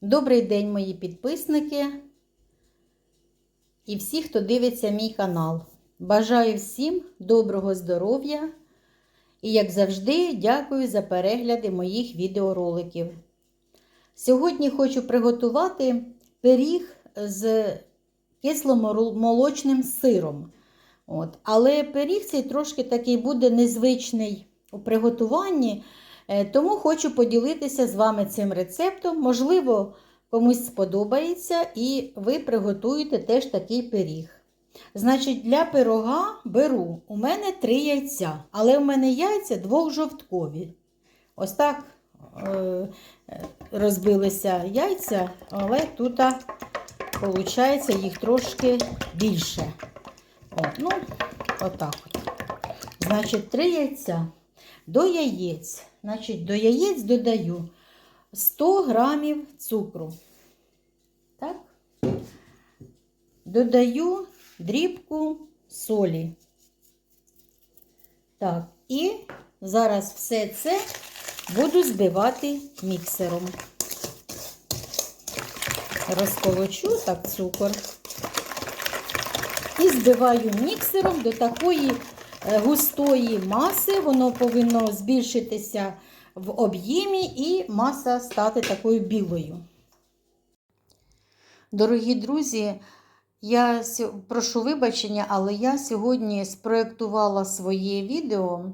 Добрий день, мої підписники і всі, хто дивиться мій канал. Бажаю всім доброго здоров'я і, як завжди, дякую за перегляди моїх відеороликів. Сьогодні хочу приготувати пиріг з кисломолочним сиром. От. Але пиріг цей трошки такий буде незвичний у приготуванні. Е, Тому хочу поділитися з вами цим рецептом. Можливо, комусь сподобається і ви приготуєте теж такий пиріг. Значить, для пирога беру у мене три яйця, але у мене яйця двохжовткові. Ось так е, розбилися яйця, але тут виходить їх трошки більше. О, ну, отак от. Значить, три яйця. До яєць, значить, до яєць додаю 100 грамів цукру. Так? Додаю дрібку солі. Так, і зараз все це буду збивати міксером. Розколочу так цукор. І збиваю міксером до такої густої маси, воно повинно збільшитися в об'ємі і маса стати такою білою. Дорогі друзі, я прошу вибачення, але я сьогодні спроєктувала своє відео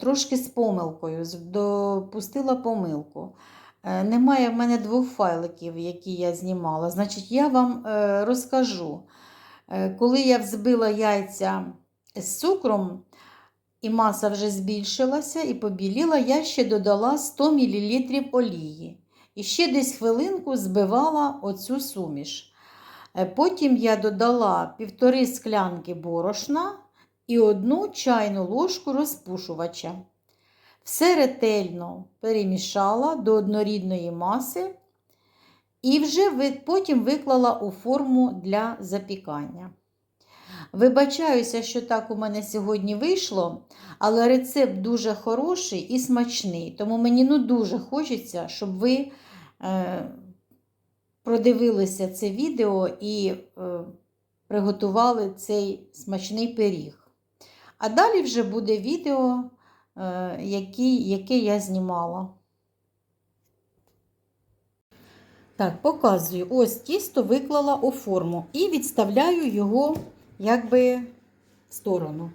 трошки з помилкою, допустила помилку. Немає в мене двох файликів, які я знімала. Значить, я вам розкажу, коли я взбила яйця з цукром, і маса вже збільшилася і побіліла, я ще додала 100 мл олії. І ще десь хвилинку збивала оцю суміш. Потім я додала півтори склянки борошна і одну чайну ложку розпушувача. Все ретельно перемішала до однорідної маси і вже потім виклала у форму для запікання. Вибачаюся, що так у мене сьогодні вийшло, але рецепт дуже хороший і смачний, тому мені ну дуже хочеться, щоб ви е, продивилися це відео і е, приготували цей смачний пиріг. А далі вже буде відео, е, який, яке я знімала. Так, показую, ось тісто виклала у форму і відставляю його якби в сторону.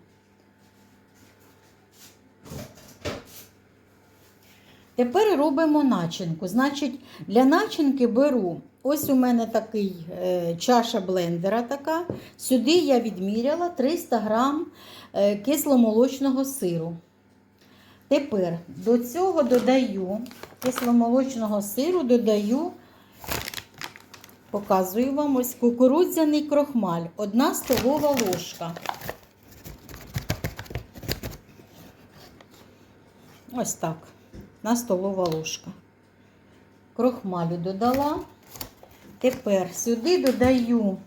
Тепер робимо начинку. Значить, для начинки беру, ось у мене такий е, чаша блендера така. Сюди я відміряла 300 грам е, кисломолочного сиру. Тепер до цього додаю кисломолочного сиру, додаю Показую вам ось кукурудзяний крохмаль, одна столова ложка. Ось так, на столова ложка. Крохмалю додала. Тепер сюди додаю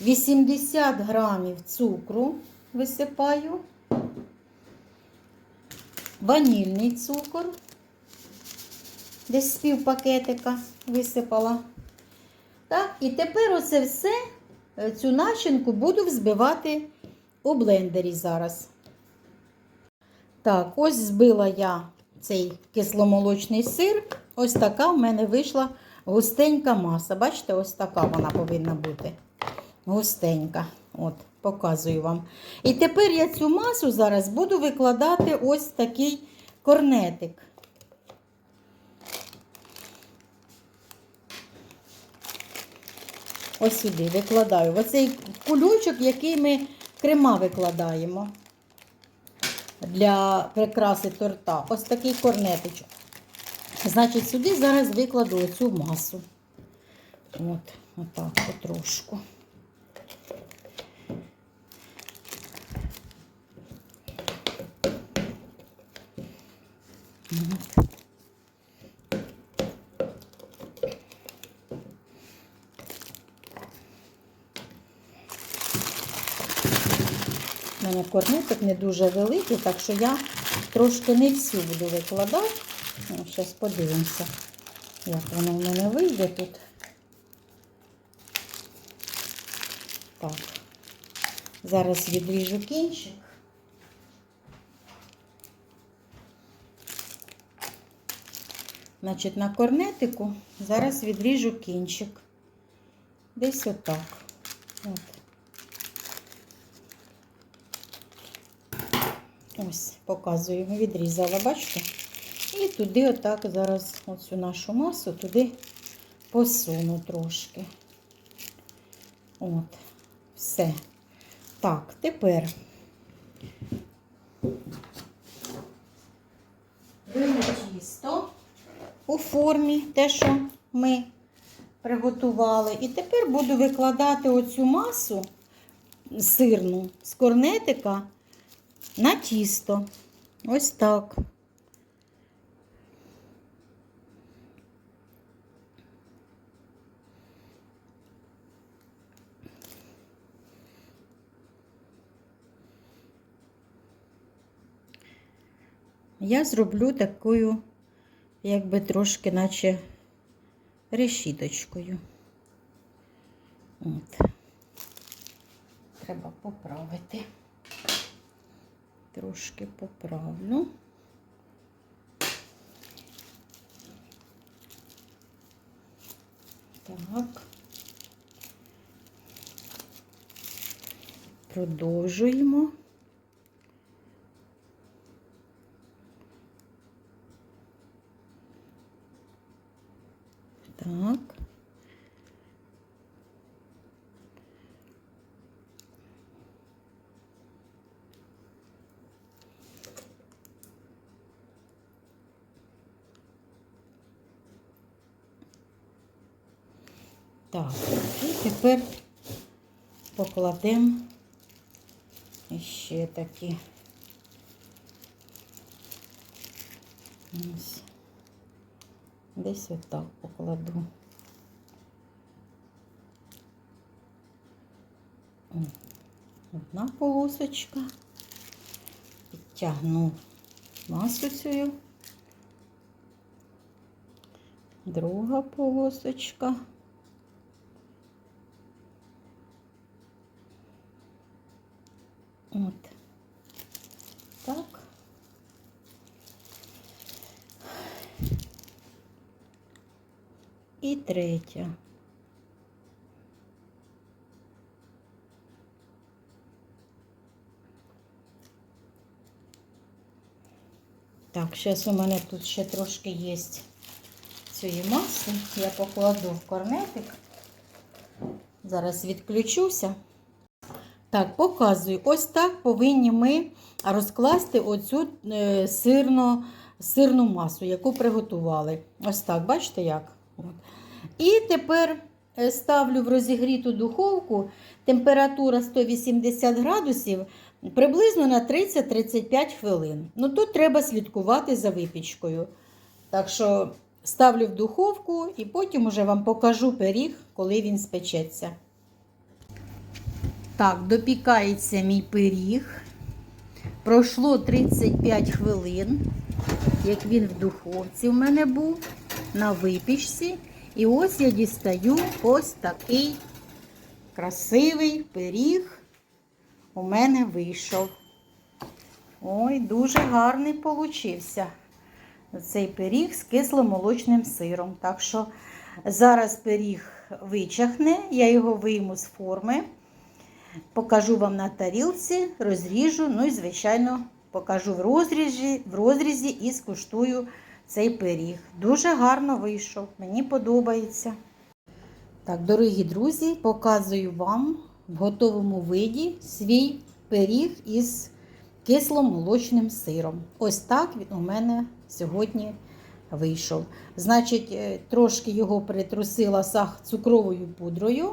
80 грамів цукру, висипаю, ванільний цукор, десь з пів пакетика висипала. Так, І тепер оце все, е, цю начинку буду взбивати у блендері зараз. Так, ось збила я цей кисломолочний сир. Ось така в мене вийшла густенька маса. Бачите, ось така вона повинна бути. Густенька. От, показую вам. І тепер я цю масу зараз буду викладати ось такий корнетик. Ось сюди викладаю. Оцей кулючок, який ми крема викладаємо для прикраси торта. Ось такий корнеточок. Значить, сюди зараз викладу оцю масу. От, отак, потрошку. Мене корнетик не дуже великий, так що я трошки не всю буду викладати. Зараз подивимося. Як воно в мене вийде тут? Так. Зараз відріжу кінчик. Значить, на корнетику зараз відріжу кінчик. Десь отак. От. Ось, показую, відрізала, бачите? І туди отак зараз оцю нашу масу туди посуну трошки. От, все. Так, тепер беру тісто у формі, те, що ми приготували. І тепер буду викладати оцю масу сирну з корнетика на тісто. Ось так. Я зроблю такою, якби трошки, наче решіточкою. От. Треба поправити. Трошки поправлю. Так. Продовжуємо. Так. Так, і тепер покладемо ще такі. Ось. Десь отак покладу. Одна полосочка. Підтягну масу. Друга полосочка. От. Так. І третя. Так, зараз у мене тут ще трошки є цієї маси. Я покладу в корнетик. Зараз відключуся. Так, показую. Ось так повинні ми розкласти оцю е, сирну, сирну масу, яку приготували. Ось так, бачите як? От. І тепер е, ставлю в розігріту духовку температура 180 градусів приблизно на 30-35 хвилин. Ну тут треба слідкувати за випічкою. Так що ставлю в духовку і потім уже вам покажу пиріг, коли він спечеться. Так, допікається мій пиріг. Пройшло 35 хвилин, як він в духовці в мене був на випічці. І ось я дістаю ось такий красивий пиріг у мене вийшов. Ой, дуже гарний получився цей пиріг з кисломолочним сиром. Так що зараз пиріг вичахне, я його вийму з форми. Покажу вам на тарілці, розріжу, ну і, звичайно, покажу в розрізі, в розрізі і скуштую цей пиріг. Дуже гарно вийшов, мені подобається. Так, дорогі друзі, показую вам в готовому виді свій пиріг із кисломолочним сиром. Ось так він у мене сьогодні вийшов. Значить, е, трошки його притрусила сах цукровою пудрою.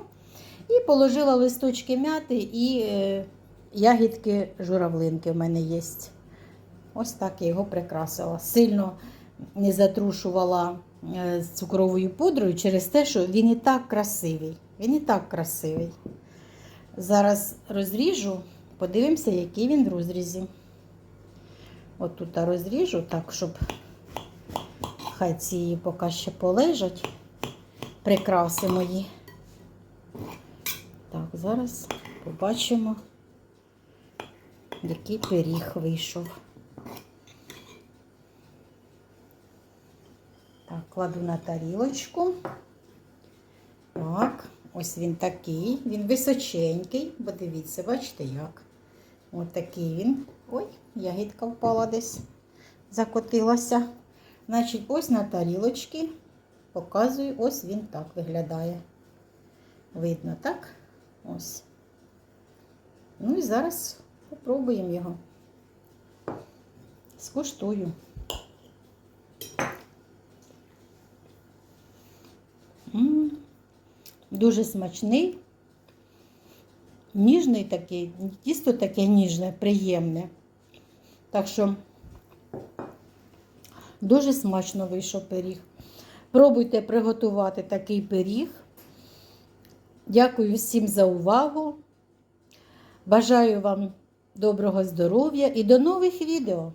І положила листочки м'яти і е, ягідки журавлинки в мене є. Ось так я його прикрасила. Сильно не затрушувала е, цукровою пудрою через те, що він і так красивий. Він і так красивий. Зараз розріжу, подивимося, який він в розрізі. От тут розріжу так, щоб Хай ці поки ще полежать. Прикраси мої. Так, зараз побачимо, який пиріг вийшов. Так, кладу на тарілочку. Так, ось він такий. Він височенький, бо дивіться, бачите як. Ось такий він. Ой, ягідка впала десь, закотилася. Значить, ось на тарілочці показую, ось він так виглядає. Видно, так? Ось. Ну і зараз попробуємо його. Скуштую. Дуже смачний, ніжний такий, тісто таке ніжне, приємне. Так що дуже смачно вийшов пиріг. Пробуйте приготувати такий пиріг. Дякую всім за увагу. Бажаю вам доброго здоров'я і до нових відео!